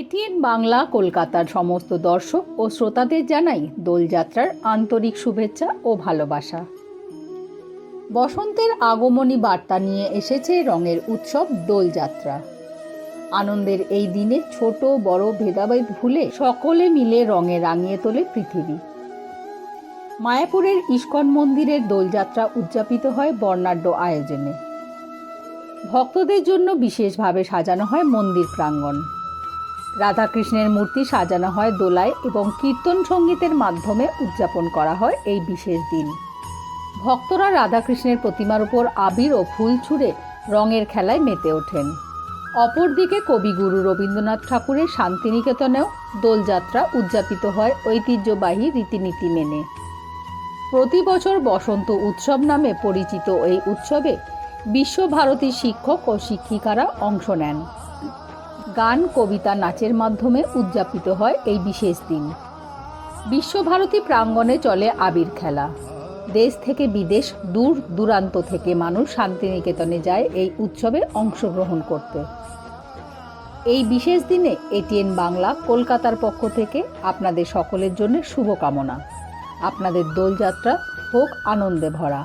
ATN Bangla, কলকাতার সমস্ত দর্শক ও শ্রোতাদের জানাই দোলযাত্রার আন্তরিক শুভেচ্ছা ও ভালোবাসা। বসন্তের আগমনী বার্তা নিয়ে এসেছে রঙের উৎসব দোলযাত্রা আনন্দের এই দিনে ছোট, বড়, ভেদাভেদ ভুলে সকলে মিলে রঙে রাঙিয়ে তোলে পৃথিবী। মায়াপুরের ইস্কন মন্দিরের দোলযাত্রা উদযাপিত হয় বর্ণাঢ্য আয়োজনে। ভক্তদের জন্য বিশেষভাবে সাজানো হয় মন্দির প্রাঙ্গণ। রাধাকৃষ্ণের মূর্তি সাজানো হয় দোলায় এবং কীর্তন সঙ্গীতের মাধ্যমে উদযাপন করা হয় এই বিশেষ দিন। ভক্তরা রাধাকৃষ্ণের প্রতিমার উপর আবির ও ফুল ছুঁড়ে রঙের খেলায় মেতে ওঠেন। অপরদিকে কবিগুরু রবীন্দ্রনাথ ঠাকুরের শান্তিনিকেতনেও দোলযাত্রা উদযাপিত হয় ঐতিহ্যবাহী রীতিনীতি মেনে। প্রতি বছর বসন্ত উৎসব নামে পরিচিত এই উৎসবে বিশ্বভারতী শিক্ষক ও শিক্ষিকারা অংশ নেন। গান, কবিতা, নাচের মাধ্যমে উদযাপিত হয় এই বিশেষ দিন। বিশ্বভারতী প্রাঙ্গণে চলে আবির খেলা। দেশ থেকে বিদেশ, দূর দূরান্ত থেকে মানুষ শান্তিনিকেতনে যায় এই উৎসবে অংশগ্রহণ করতে। এই বিশেষ দিনে এটিএন বাংলা কলকাতার পক্ষ থেকে আপনাদের সকলের জন্য শুভকামনা। আপনাদের দোলযাত্রা হোক আনন্দে ভরা।